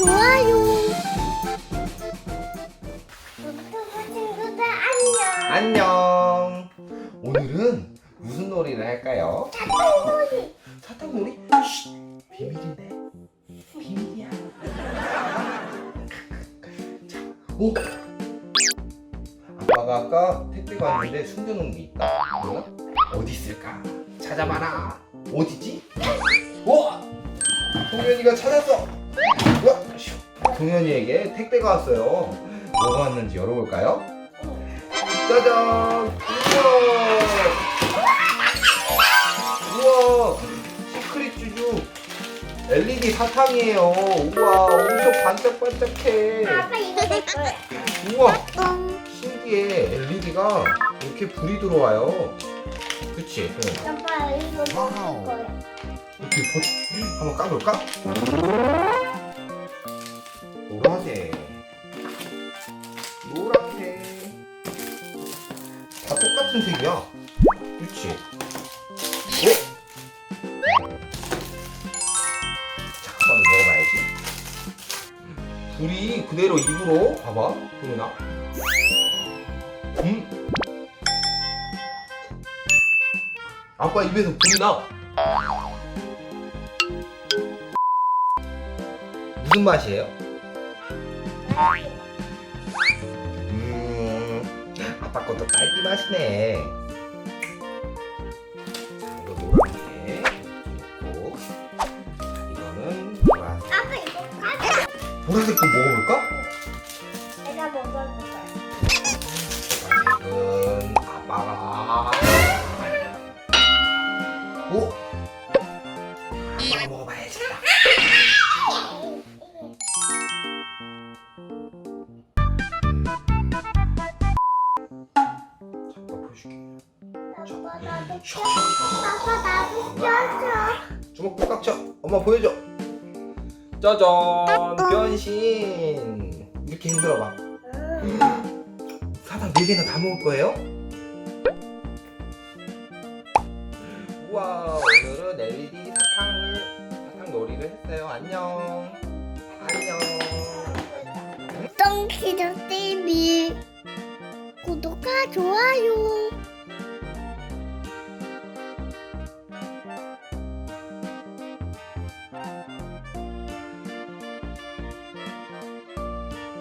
좋아요. 친구들 안녕. 안녕. 오늘은 무슨 놀이를 할까요? 사탕놀이. 사탕놀이? 쉿, 비밀인데. 비밀이야. 자, 오. 아빠가 아까 택배가 왔는데 숨겨놓은 게 있다. 뭐야? 어디 있을까? 찾아봐라. 어디지? 오! 동현이가 찾았어. 동현이에게 택배가 왔어요. 뭐가 왔는지 열어볼까요? 짜잔! 우와! 우와! 시크릿 쭈쭈 LED 사탕이에요. 우와, 엄청 반짝반짝해. 아빠 이거 내 거야. 우와, 똥. 신기해. LED가 이렇게 불이 들어와요. 그치? 응. 아빠 이거 내 거야. 이렇게 버... 한번 까볼까? 노란색. 노란색. 다 똑같은 색이야. 그치? 어? 잠깐만 먹어봐야지. 불이 그대로 입으로 봐봐. 보이나? 음? 아빠 입에서 불이 나. 무슨 맛이에요? 음, 아빠 것도 딸기 맛이네. 자, 이거 노란색 넣고, 이거는 노란색. 아빠 이거 가자. 보라색도 먹어볼까? 내가 먹어볼까? 보라색은 아빠가. 오, 아빠 나도 껴줘. 주먹 꽉 쳐. 엄마 보여줘. 짜잔 변신. 이렇게 흔들어봐. 사탕 4 개나 다 먹을 거예요? 우와 오늘은 LED 사탕을 사탕 놀이를 했어요. 안녕. 안녕. 똥키도 TV 구독과 좋아요